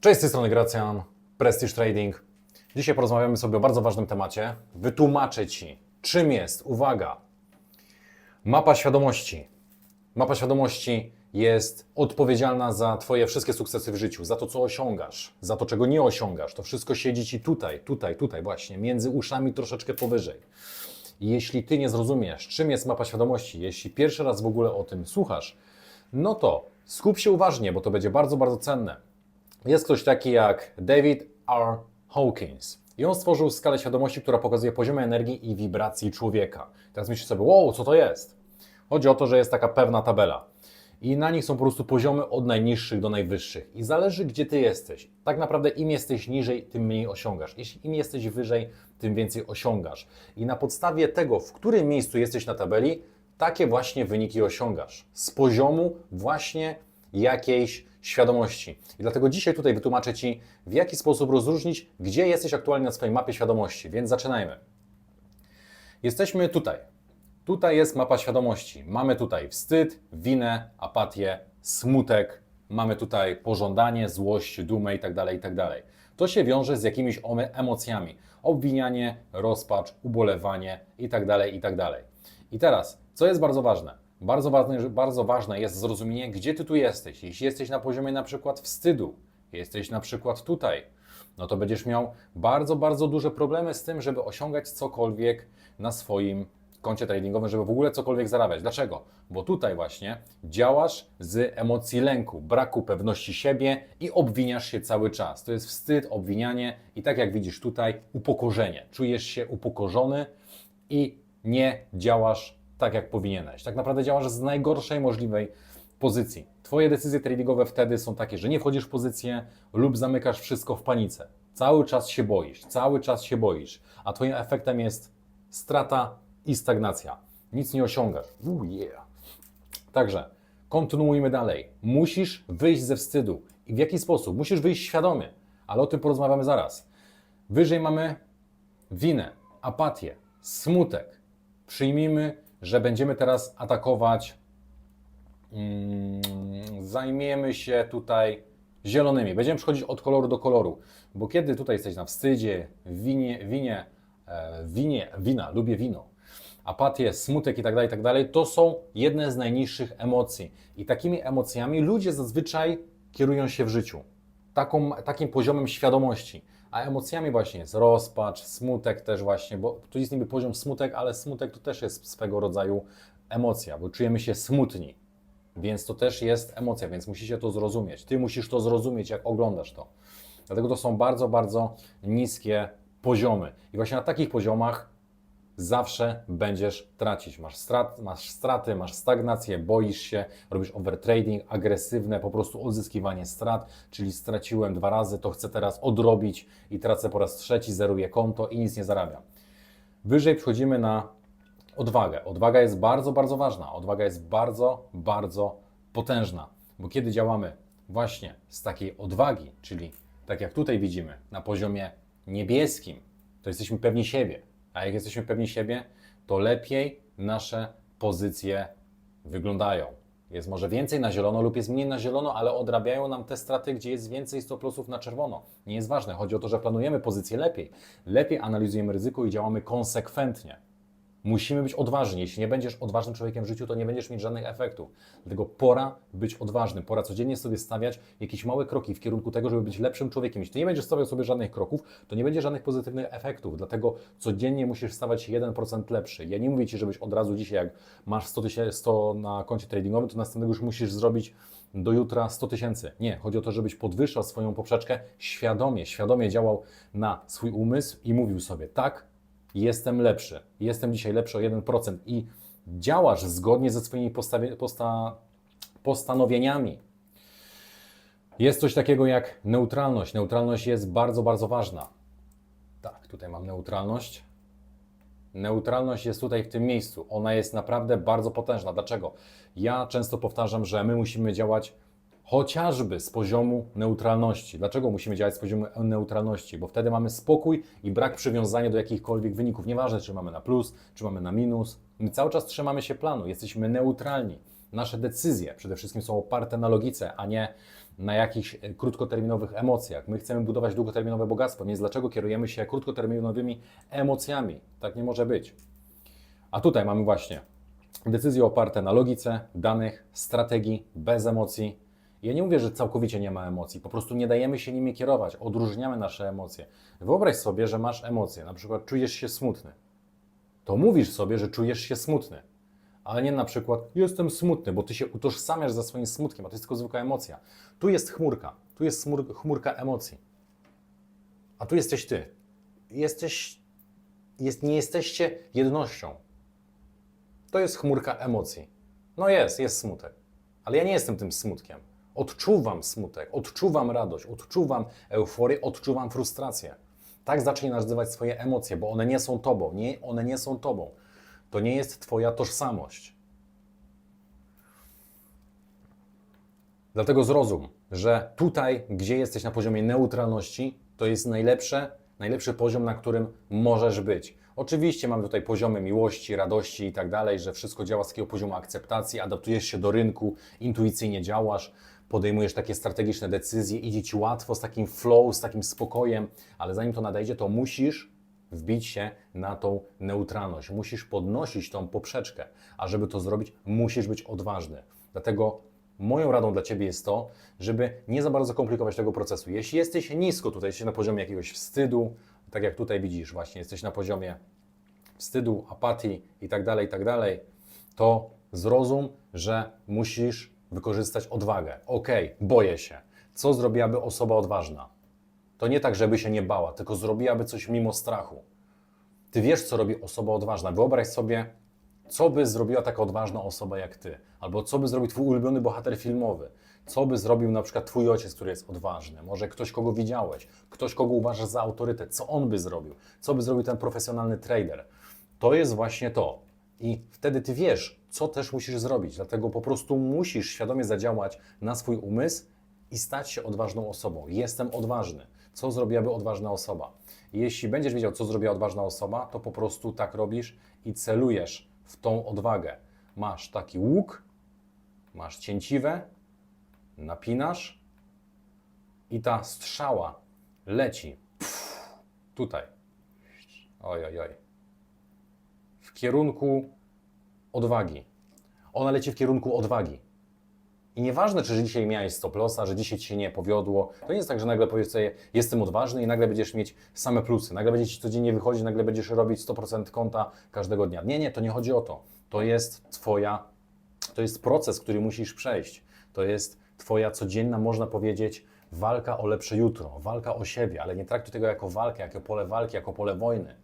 Cześć, z tej strony Gracjan, Prestige Trading. Dzisiaj porozmawiamy sobie o bardzo ważnym temacie. Wytłumaczę Ci, czym jest, uwaga, mapa świadomości. Mapa świadomości jest odpowiedzialna za Twoje wszystkie sukcesy w życiu, za to, co osiągasz, za to, czego nie osiągasz. To wszystko siedzi Ci tutaj, tutaj, tutaj właśnie, między uszami troszeczkę powyżej. Jeśli Ty nie zrozumiesz, czym jest mapa świadomości, jeśli pierwszy raz w ogóle o tym słuchasz, no to skup się uważnie, bo to będzie bardzo, bardzo cenne. Jest ktoś taki jak David R. Hawkins. I on stworzył skalę świadomości, która pokazuje poziomy energii i wibracji człowieka. Teraz myślisz sobie, wow, co to jest? Chodzi o to, że jest taka pewna tabela. I na nich są po prostu poziomy od najniższych do najwyższych. I zależy, gdzie ty jesteś. Tak naprawdę im jesteś niżej, tym mniej osiągasz. Jeśli im jesteś wyżej, tym więcej osiągasz. I na podstawie tego, w którym miejscu jesteś na tabeli, takie właśnie wyniki osiągasz. Z poziomu właśnie jakiejś świadomości. I dlatego dzisiaj tutaj wytłumaczę Ci, w jaki sposób rozróżnić, gdzie jesteś aktualnie na swojej mapie świadomości. Więc zaczynajmy. Jesteśmy tutaj. Tutaj jest mapa świadomości. Mamy tutaj wstyd, winę, apatię, smutek, mamy tutaj pożądanie, złość, dumę itd., itd. To się wiąże z jakimiś emocjami. Obwinianie, rozpacz, ubolewanie itd., itd. I teraz, co jest bardzo ważne? Bardzo ważne, bardzo ważne jest zrozumienie, gdzie Ty tu jesteś. Jeśli jesteś na poziomie na przykład wstydu, jesteś na przykład tutaj, no to będziesz miał bardzo, bardzo duże problemy z tym, żeby osiągać cokolwiek na swoim koncie tradingowym, żeby w ogóle cokolwiek zarabiać. Dlaczego? Bo tutaj właśnie działasz z emocji lęku, braku pewności siebie i obwiniasz się cały czas. To jest wstyd, obwinianie i tak jak widzisz tutaj, upokorzenie. Czujesz się upokorzony i nie działasz tak, jak powinieneś. Tak naprawdę działasz z najgorszej możliwej pozycji. Twoje decyzje tradingowe wtedy są takie, że nie wchodzisz w pozycję lub zamykasz wszystko w panice. Cały czas się boisz, cały czas się boisz, a Twoim efektem jest strata i stagnacja. Nic nie osiągasz. Ooh, yeah. Także kontynuujmy dalej. Musisz wyjść ze wstydu. I w jaki sposób? Musisz wyjść świadomie, ale o tym porozmawiamy zaraz. Wyżej mamy winę, apatię, smutek. Przyjmijmy, że będziemy teraz atakować. Mm, zajmiemy się tutaj zielonymi. Będziemy przechodzić od koloru do koloru, bo kiedy tutaj jesteś na wstydzie, winie, winie, e, winie, wina, lubię wino, apatię, smutek tak i tak dalej, to są jedne z najniższych emocji. I takimi emocjami ludzie zazwyczaj kierują się w życiu. Taką, takim poziomem świadomości. A emocjami właśnie jest rozpacz, smutek też właśnie, bo tu jest niby poziom smutek, ale smutek to też jest swego rodzaju emocja, bo czujemy się smutni. Więc to też jest emocja, więc musicie to zrozumieć. Ty musisz to zrozumieć, jak oglądasz to. Dlatego to są bardzo, bardzo niskie poziomy. I właśnie na takich poziomach zawsze będziesz tracić. Masz, strat, masz straty, masz stagnację, boisz się, robisz overtrading, agresywne po prostu odzyskiwanie strat, czyli straciłem dwa razy, to chcę teraz odrobić i tracę po raz trzeci, zeruję konto i nic nie zarabiam. Wyżej przechodzimy na odwagę. Odwaga jest bardzo, bardzo ważna. Odwaga jest bardzo, bardzo potężna, bo kiedy działamy właśnie z takiej odwagi, czyli tak jak tutaj widzimy, na poziomie niebieskim, to jesteśmy pewni siebie. A jak jesteśmy pewni siebie, to lepiej nasze pozycje wyglądają. Jest może więcej na zielono lub jest mniej na zielono, ale odrabiają nam te straty, gdzie jest więcej stop lossów na czerwono. Nie jest ważne. Chodzi o to, że planujemy pozycję lepiej. Lepiej analizujemy ryzyko i działamy konsekwentnie. Musimy być odważni. Jeśli nie będziesz odważnym człowiekiem w życiu, to nie będziesz mieć żadnych efektów. Dlatego pora być odważnym. Pora codziennie sobie stawiać jakieś małe kroki w kierunku tego, żeby być lepszym człowiekiem. Jeśli nie będziesz stawiał sobie żadnych kroków, to nie będzie żadnych pozytywnych efektów. Dlatego codziennie musisz stawać się 1% lepszy. Ja nie mówię Ci, żebyś od razu dzisiaj, jak masz 100, tysięcy, 100 na koncie tradingowym, to następnego już musisz zrobić do jutra 100 tysięcy. Nie, chodzi o to, żebyś podwyższał swoją poprzeczkę świadomie, świadomie działał na swój umysł i mówił sobie tak, jestem lepszy, jestem dzisiaj lepszy o 1% i działasz zgodnie ze swoimi posta, postanowieniami. Jest coś takiego jak neutralność. Neutralność jest bardzo, bardzo ważna. Tak, tutaj mam neutralność. Neutralność jest tutaj w tym miejscu. Ona jest naprawdę bardzo potężna. Dlaczego? Ja często powtarzam, że my musimy działać chociażby z poziomu neutralności. Dlaczego musimy działać z poziomu neutralności? Bo wtedy mamy spokój i brak przywiązania do jakichkolwiek wyników. Nieważne, czy mamy na plus, czy mamy na minus. My cały czas trzymamy się planu, jesteśmy neutralni. Nasze decyzje przede wszystkim są oparte na logice, a nie na jakichś e, krótkoterminowych emocjach. My chcemy budować długoterminowe bogactwo, więc dlaczego kierujemy się krótkoterminowymi emocjami? Tak nie może być. A tutaj mamy właśnie decyzje oparte na logice, danych, strategii, bez emocji. Ja nie mówię, że całkowicie nie ma emocji, po prostu nie dajemy się nimi kierować, odróżniamy nasze emocje. Wyobraź sobie, że masz emocje, na przykład czujesz się smutny. To mówisz sobie, że czujesz się smutny, ale nie na przykład jestem smutny, bo ty się utożsamiasz za swoim smutkiem, a to jest tylko zwykła emocja. Tu jest chmurka, tu jest chmur, chmurka emocji, a tu jesteś ty. Jesteś, jest, nie jesteście jednością. To jest chmurka emocji. No jest, jest smutek. Ale ja nie jestem tym smutkiem. Odczuwam smutek, odczuwam radość, odczuwam euforię, odczuwam frustrację. Tak zacznij nazywać swoje emocje, bo one nie są tobą. Nie, one nie są tobą. To nie jest twoja tożsamość. Dlatego zrozum, że tutaj, gdzie jesteś na poziomie neutralności, to jest najlepsze, najlepszy poziom, na którym możesz być. Oczywiście mamy tutaj poziomy miłości, radości i tak dalej, że wszystko działa z takiego poziomu akceptacji, adaptujesz się do rynku, intuicyjnie działasz, podejmujesz takie strategiczne decyzje, idzie ci łatwo z takim flow, z takim spokojem, ale zanim to nadejdzie, to musisz wbić się na tą neutralność, musisz podnosić tą poprzeczkę, a żeby to zrobić, musisz być odważny. Dlatego moją radą dla Ciebie jest to, żeby nie za bardzo komplikować tego procesu. Jeśli jesteś nisko, tutaj jesteś na poziomie jakiegoś wstydu, tak jak tutaj widzisz, właśnie jesteś na poziomie wstydu, apatii i tak dalej, i tak dalej, to zrozum, że musisz wykorzystać odwagę. Okej, boję się. Co zrobiłaby osoba odważna? To nie tak, żeby się nie bała, tylko zrobiłaby coś mimo strachu. Ty wiesz, co robi osoba odważna. Wyobraź sobie, co by zrobiła taka odważna osoba jak ty, albo co by zrobił twój ulubiony bohater filmowy, co by zrobił na przykład twój ojciec, który jest odważny, może ktoś, kogo widziałeś, ktoś, kogo uważasz za autorytet, co on by zrobił, co by zrobił ten profesjonalny trader. To jest właśnie to. I wtedy ty wiesz, co też musisz zrobić, dlatego po prostu musisz świadomie zadziałać na swój umysł i stać się odważną osobą. Jestem odważny. Co zrobiłaby odważna osoba? Jeśli będziesz wiedział, co zrobiła odważna osoba, to po prostu tak robisz i celujesz w tą odwagę. Masz taki łuk, masz cięciwę, napinasz i ta strzała leci Pff, tutaj. Oj, oj, oj. W kierunku odwagi. Ona leci w kierunku odwagi. I nieważne, czy dzisiaj miałeś stop lossa, że dzisiaj ci się nie powiodło, to nie jest tak, że nagle powiesz sobie, jestem odważny i nagle będziesz mieć same plusy, nagle będzie ci codziennie wychodzić, nagle będziesz robić 100% konta każdego dnia. Nie, nie, to nie chodzi o to. To jest twoja, to jest proces, który musisz przejść. To jest twoja codzienna, można powiedzieć, walka o lepsze jutro, walka o siebie, ale nie traktuj tego jako walkę, jako pole walki, jako pole wojny.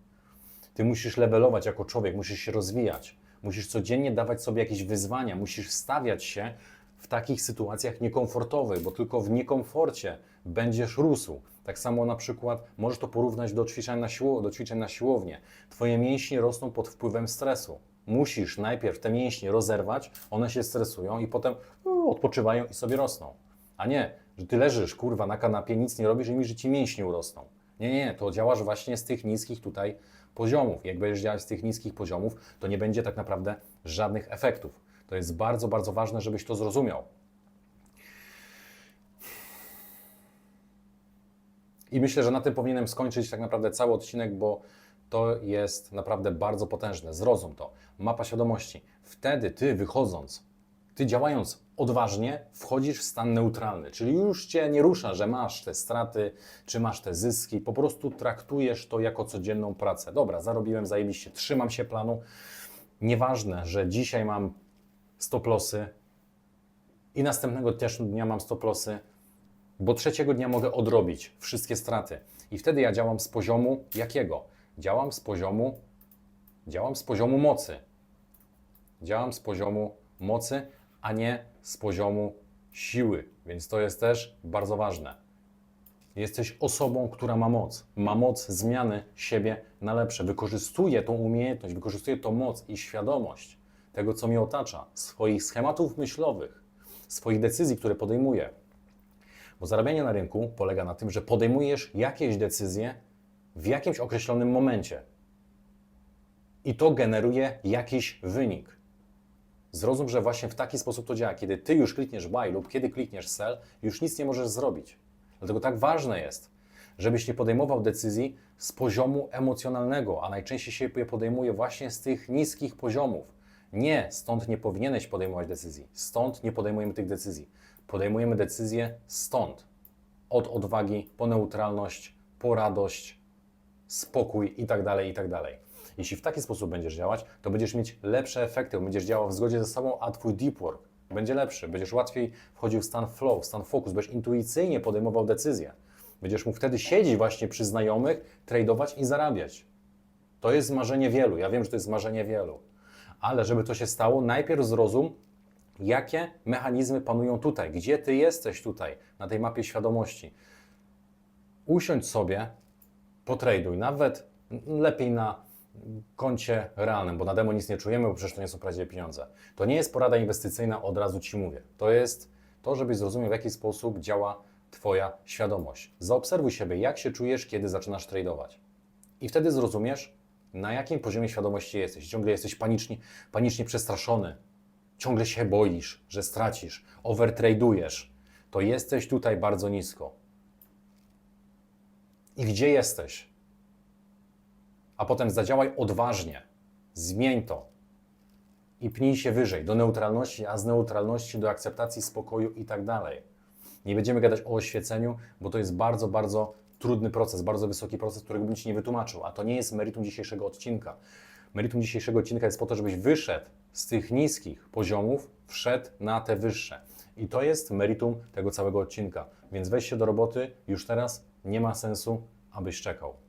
Ty musisz levelować jako człowiek, musisz się rozwijać, musisz codziennie dawać sobie jakieś wyzwania, musisz stawiać się w takich sytuacjach niekomfortowych, bo tylko w niekomforcie będziesz rósł. Tak samo na przykład możesz to porównać do ćwiczeń na, siło, do ćwiczeń na siłownię. Twoje mięśnie rosną pod wpływem stresu. Musisz najpierw te mięśnie rozerwać, one się stresują i potem uh, odpoczywają i sobie rosną. A nie, że ty leżysz, kurwa, na kanapie, nic nie robisz i mi, że ci mięśnie urosną. Nie, nie, to działasz właśnie z tych niskich tutaj poziomów. Jak będziesz działać z tych niskich poziomów, to nie będzie tak naprawdę żadnych efektów. To jest bardzo, bardzo ważne, żebyś to zrozumiał. I myślę, że na tym powinienem skończyć tak naprawdę cały odcinek, bo to jest naprawdę bardzo potężne. Zrozum to. Mapa świadomości. Wtedy ty wychodząc, ty działając odważnie, wchodzisz w stan neutralny, czyli już cię nie rusza, że masz te straty, czy masz te zyski. Po prostu traktujesz to jako codzienną pracę. Dobra, zarobiłem zajebiście, trzymam się planu. Nieważne, że dzisiaj mam stop lossy i następnego też dnia mam stop lossy, bo trzeciego dnia mogę odrobić wszystkie straty. I wtedy ja działam z poziomu jakiego? Działam z poziomu, działam z poziomu mocy. Działam z poziomu mocy, a nie z poziomu siły. Więc to jest też bardzo ważne. Jesteś osobą, która ma moc. Ma moc zmiany siebie na lepsze. Wykorzystuje tą umiejętność, wykorzystuje tą moc i świadomość tego, co mnie otacza, swoich schematów myślowych, swoich decyzji, które podejmuję. Bo zarabianie na rynku polega na tym, że podejmujesz jakieś decyzje w jakimś określonym momencie. I to generuje jakiś wynik. Zrozum, że właśnie w taki sposób to działa. Kiedy ty już klikniesz buy lub kiedy klikniesz sell, już nic nie możesz zrobić. Dlatego tak ważne jest, żebyś nie podejmował decyzji z poziomu emocjonalnego, a najczęściej się je podejmuje właśnie z tych niskich poziomów. Nie, stąd nie powinieneś podejmować decyzji. Stąd nie podejmujemy tych decyzji. Podejmujemy decyzje stąd. Od odwagi po neutralność, po radość, spokój i tak Jeśli w taki sposób będziesz działać, to będziesz mieć lepsze efekty, będziesz działał w zgodzie ze sobą, a twój deep work będzie lepszy. Będziesz łatwiej wchodził w stan flow, stan focus, będziesz intuicyjnie podejmował decyzje. Będziesz mógł wtedy siedzieć właśnie przy znajomych, tradować i zarabiać. To jest marzenie wielu. Ja wiem, że to jest marzenie wielu. Ale żeby to się stało, najpierw zrozum, jakie mechanizmy panują tutaj, gdzie ty jesteś tutaj, na tej mapie świadomości. Usiądź sobie, potraduj, nawet lepiej na koncie realnym, bo na demo nic nie czujemy, bo przecież to nie są prawdziwe pieniądze. To nie jest porada inwestycyjna, od razu Ci mówię. To jest to, żebyś zrozumiał, w jaki sposób działa Twoja świadomość. Zaobserwuj siebie, jak się czujesz, kiedy zaczynasz tradować. I wtedy zrozumiesz, na jakim poziomie świadomości jesteś. Ciągle jesteś panicznie, panicznie przestraszony, ciągle się boisz, że stracisz, overtradujesz. To jesteś tutaj bardzo nisko. I gdzie jesteś? A potem zadziałaj odważnie. Zmień to i pnij się wyżej, do neutralności, a z neutralności do akceptacji, spokoju i tak dalej. Nie będziemy gadać o oświeceniu, bo to jest bardzo, bardzo trudny proces, bardzo wysoki proces, którego bym Ci nie wytłumaczył, a to nie jest meritum dzisiejszego odcinka. Meritum dzisiejszego odcinka jest po to, żebyś wyszedł z tych niskich poziomów, wszedł na te wyższe. I to jest meritum tego całego odcinka. Więc weź się do roboty już teraz, nie ma sensu, abyś czekał.